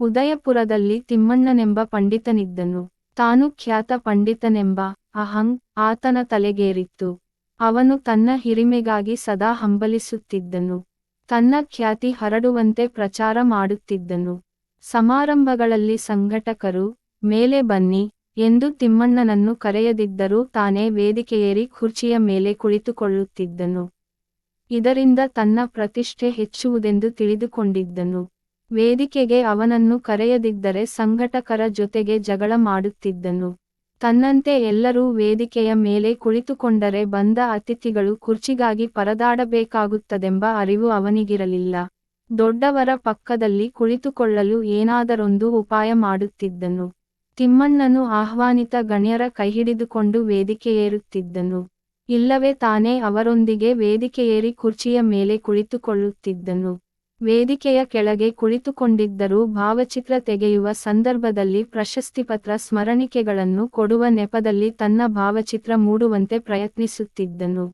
ಉದಯಪುರದಲ್ಲಿ ತಿಮ್ಮಣ್ಣನೆಂಬ ಪಂಡಿತನಿದ್ದನು. ತಾನು ಖ್ಯಾತ ಪಂಡಿತನೆಂಬ ಅಹಂ ಆತನ ತಲೆಗೇರಿತ್ತು. ಅವನು ತನ್ನ ಹಿರಿಮೆಗಾಗಿ ಸದಾ ಹಂಬಲಿಸುತ್ತಿದ್ದನು. ತನ್ನ ಖ್ಯಾತಿ ಹರಡುವಂತೆ ಪ್ರಚಾರ ಮಾಡುತ್ತಿದ್ದನು. ಸಮಾರಂಭಗಳಲ್ಲಿ ಸಂಘಟಕರು, ಮೇಲೆ ಬನ್ನಿ ಎಂದು ತಿಮ್ಮಣ್ಣನನ್ನು ಕರೆಯದಿದ್ದರೂ ತಾನೇ ವೇದಿಕೆಯೇರಿ ಕುರ್ಚಿಯ ಮೇಲೆ ಕುಳಿತುಕೊಳ್ಳುತ್ತಿದ್ದನು. ಇದರಿಂದ ತನ್ನ ಪ್ರತಿಷ್ಠೆ ಹೆಚ್ಚುವುದೆಂದು ತಿಳಿದುಕೊಂಡಿದ್ದನು. ವೇದಿಕೆಗೆ ಅವನನ್ನು ಕರೆಯದಿದ್ದರೆ ಸಂಘಟಕರ ಜೊತೆಗೆ ಜಗಳ ಮಾಡುತ್ತಿದ್ದನು. ತನ್ನಂತೆ ಎಲ್ಲರೂ ವೇದಿಕೆಯ ಮೇಲೆ ಕುಳಿತುಕೊಂಡರೆ ಬಂದ ಅತಿಥಿಗಳು ಕುರ್ಚಿಗಾಗಿ ಪರದಾಡಬೇಕಾಗುತ್ತದೆಂಬ ಅರಿವು ಅವನಿಗಿರಲಿಲ್ಲ. ದೊಡ್ಡವರ ಪಕ್ಕದಲ್ಲಿ ಕುಳಿತುಕೊಳ್ಳಲು ಏನಾದರೊಂದು ಉಪಾಯ ಮಾಡುತ್ತಿದ್ದನು. ತಿಮ್ಮಣ್ಣನು ಆಹ್ವಾನಿತ ಗಣ್ಯರ ಕೈಹಿಡಿದುಕೊಂಡು ವೇದಿಕೆಯೇರುತ್ತಿದ್ದನು. ಇಲ್ಲವೇ ತಾನೇ ಅವರೊಂದಿಗೆ ವೇದಿಕೆಯೇರಿ ಕುರ್ಚಿಯ ಮೇಲೆ ಕುಳಿತುಕೊಳ್ಳುತ್ತಿದ್ದನು. ವೇದಿಕೆಯ ಕೆಳಗೆ ಕುಳಿತುಕೊಂಡಿದ್ದರೂ ಭಾವಚಿತ್ರ ತೆಗೆಯುವ ಸಂದರ್ಭದಲ್ಲಿ ಪ್ರಶಸ್ತಿಪತ್ರ ಸ್ಮರಣಿಕೆಗಳನ್ನು ಕೊಡುವ ನೆಪದಲ್ಲಿ ತನ್ನ ಭಾವಚಿತ್ರ ಮೂಡುವಂತೆ ಪ್ರಯತ್ನಿಸುತ್ತಿದ್ದನು.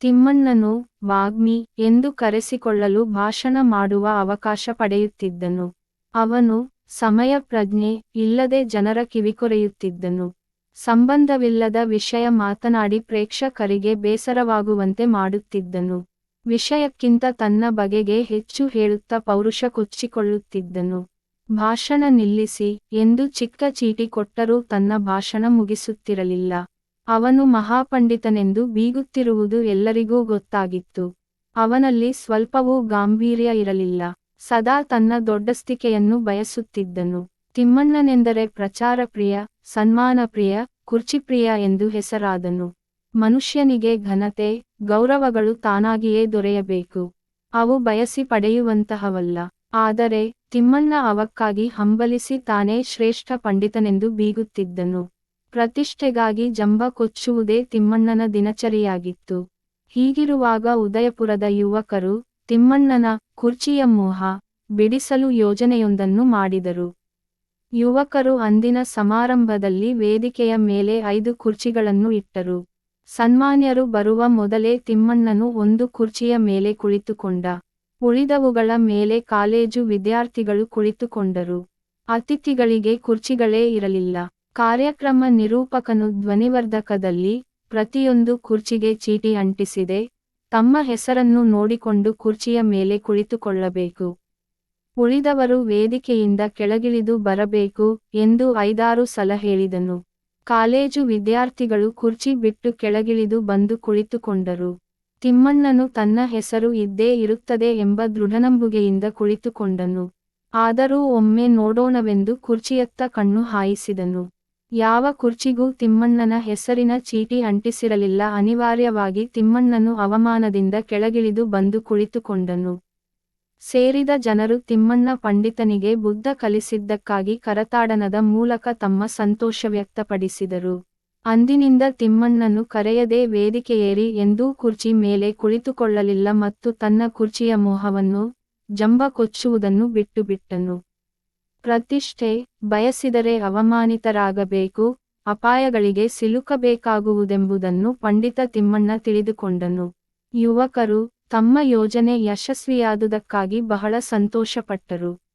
ತಿಮ್ಮಣ್ಣನು, ವಾಗ್ಮಿ ಎಂದು ಕರೆಸಿಕೊಳ್ಳಲು ಭಾಷಣ ಮಾಡುವ ಅವಕಾಶ ಪಡೆಯುತ್ತಿದ್ದನು. ಅವನು, ಸಮಯ ಪ್ರಜ್ಞೆ ಇಲ್ಲದೆ ಜನರ ಕಿವಿಕೊರೆಯುತ್ತಿದ್ದನು. ಸಂಬಂಧವಿಲ್ಲದ ವಿಷಯ ಮಾತನಾಡಿ ಪ್ರೇಕ್ಷಕರಿಗೆ ಬೇಸರವಾಗುವಂತೆ ಮಾಡುತ್ತಿದ್ದನು. ವಿಷಯಕ್ಕಿಂತ ತನ್ನ ಬಗೆಗೆ ಹೆಚ್ಚು ಹೇಳುತ್ತಾ ಪೌರುಷ ಕೊಚ್ಚಿಕೊಳ್ಳುತ್ತಿದ್ದನು. ಭಾಷಣ ನಿಲ್ಲಿಸಿ, ಎಂದು ಚಿಕ್ಕ ಚೀಟಿ ಕೊಟ್ಟರೂ ತನ್ನ ಭಾಷಣ ಮುಗಿಸುತ್ತಿರಲಿಲ್ಲ. ಅವನು ಮಹಾಪಂಡಿತನೆಂದು ಬೀಗುತ್ತಿರುವುದು ಎಲ್ಲರಿಗೂ ಗೊತ್ತಾಗಿತ್ತು. ಅವನಲ್ಲಿ ಸ್ವಲ್ಪವೂ ಗಾಂಭೀರ್ಯ ಇರಲಿಲ್ಲ. ಸದಾ ತನ್ನ ದೊಡ್ಡಸ್ತಿಕೆಯನ್ನು ಬಯಸುತ್ತಿದ್ದನು. ತಿಮ್ಮಣ್ಣನೆಂದರೆ ಪ್ರಚಾರಪ್ರಿಯ, ಸನ್ಮಾನಪ್ರಿಯ, ಕುರ್ಚಿಪ್ರಿಯ ಎಂದು ಹೆಸರಾದನು. ಮನುಷ್ಯನಿಗೆ ಘನತೆ, ಗೌರವಗಳು ತಾನಾಗಿಯೇ ದೊರೆಯಬೇಕು. ಅವು ಬಯಸಿ ಪಡೆಯುವಂತಹವಲ್ಲ. ಆದರೆ, ತಿಮ್ಮಣ್ಣ ಅವಕ್ಕಾಗಿ ಹಂಬಲಿಸಿ ತಾನೇ ಶ್ರೇಷ್ಠ ಪಂಡಿತನೆಂದು ಬೀಗುತ್ತಿದ್ದನು. ಪ್ರತಿಷ್ಠೆಗಾಗಿ ಜಂಬ ಕೊಚ್ಚುವುದೇ ತಿಮ್ಮಣ್ಣನ ದಿನಚರಿಯಾಗಿತ್ತು. ಹೀಗಿರುವಾಗ ಉದಯಪುರದ ಯುವಕರು ತಿಮ್ಮಣ್ಣನ ಕುರ್ಚಿಯ ಮೋಹ ಬಿಡಿಸಲು ಯೋಜನೆಯೊಂದನ್ನು ಮಾಡಿದರು. ಯುವಕರು ಅಂದಿನ ಸಮಾರಂಭದಲ್ಲಿ ವೇದಿಕೆಯ ಮೇಲೆ ಐದು ಕುರ್ಚಿಗಳನ್ನು ಇಟ್ಟರು. ಸನ್ಮಾನ್ಯರು ಬರುವ ಮೊದಲೇ ತಿಮ್ಮಣ್ಣನು ಒಂದು ಕುರ್ಚಿಯ ಮೇಲೆ ಕುಳಿತುಕೊಂಡ. ಉಳಿದವುಗಳ ಮೇಲೆ ಕಾಲೇಜು ವಿದ್ಯಾರ್ಥಿಗಳು ಕುಳಿತುಕೊಂಡರು. ಅತಿಥಿಗಳಿಗೆ ಕುರ್ಚಿಗಳೇ ಇರಲಿಲ್ಲ. ಕಾರ್ಯಕ್ರಮ ನಿರೂಪಕನು ಧ್ವನಿವರ್ಧಕದಲ್ಲಿ ಪ್ರತಿಯೊಂದು ಕುರ್ಚಿಗೆ ಚೀಟಿ ಅಂಟಿಸಿದೆ. ತಮ್ಮ ಹೆಸರನ್ನು ನೋಡಿಕೊಂಡು ಕುರ್ಚಿಯ ಮೇಲೆ ಕುಳಿತುಕೊಳ್ಳಬೇಕು. ಉಳಿದವರು ವೇದಿಕೆಯಿಂದ ಕೆಳಗಿಳಿದು ಬರಬೇಕು ಎಂದು ಐದಾರು ಸಲ ಹೇಳಿದನು. ಕಾಲೇಜು ವಿದ್ಯಾರ್ಥಿಗಳು ಕುರ್ಚಿ ಬಿಟ್ಟು ಕೆಳಗಿಳಿದು ಬಂದು ಕುಳಿತುಕೊಂಡರು. ತಿಮ್ಮಣ್ಣನು ತನ್ನ ಹೆಸರು ಇದ್ದೇ ಇರುತ್ತದೆ ಎಂಬ ದೃಢನಂಬುಗೆಯಿಂದ ಕುಳಿತುಕೊಂಡನು. ಆದರೂ ಒಮ್ಮೆ ನೋಡೋಣವೆಂದು ಕುರ್ಚಿಯತ್ತ ಕಣ್ಣು ಹಾಯಿಸಿದನು. ಯಾವ ಕುರ್ಚಿಗೂ ತಿಮ್ಮಣ್ಣನ ಹೆಸರಿನ ಚೀಟಿ ಅಂಟಿಸಿರಲಿಲ್ಲ. ಅನಿವಾರ್ಯವಾಗಿ ತಿಮ್ಮಣ್ಣನು ಅವಮಾನದಿಂದ ಕೆಳಗಿಳಿದು ಬಂದು ಕುಳಿತುಕೊಂಡನು. ಸೇರಿದ ಜನರು ತಿಮ್ಮಣ್ಣ ಪಂಡಿತನಿಗೆ ಬುದ್ಧ ಕಲಿಸಿದ್ದಕ್ಕಾಗಿ ಕರತಾಡನದ ಮೂಲಕ ತಮ್ಮ ಸಂತೋಷ ವ್ಯಕ್ತಪಡಿಸಿದರು. ಅಂದಿನಿಂದ ತಿಮ್ಮಣ್ಣನು ಕರೆಯದೆ ವೇದಿಕೆಯೇರಿ ಎಂದೂ ಕುರ್ಚಿ ಮೇಲೆ ಕುಳಿತುಕೊಳ್ಳಲಿಲ್ಲ ಮತ್ತು ತನ್ನ ಕುರ್ಚಿಯ ಮೋಹವನ್ನು ಜಂಬ ಕೊಚ್ಚುವುದನ್ನು ಬಿಟ್ಟುಬಿಟ್ಟನು. ಪ್ರತಿಷ್ಠೆ, ಬಯಸಿದರೆ ಅವಮಾನಿತರಾಗಬೇಕು, ಅಪಾಯಗಳಿಗೆ ಸಿಲುಕಬೇಕಾಗುವುದೆಂಬುದನ್ನು ಪಂಡಿತ ತಿಮ್ಮಣ್ಣ ತಿಳಿದುಕೊಂಡನು. ಯುವಕರು ತಮ್ಮ ಯೋಜನೆ ಯಶಸ್ವಿಯಾದುದಕ್ಕಾಗಿ ಬಹಳ ಸಂತೋಷಪಟ್ಟರು.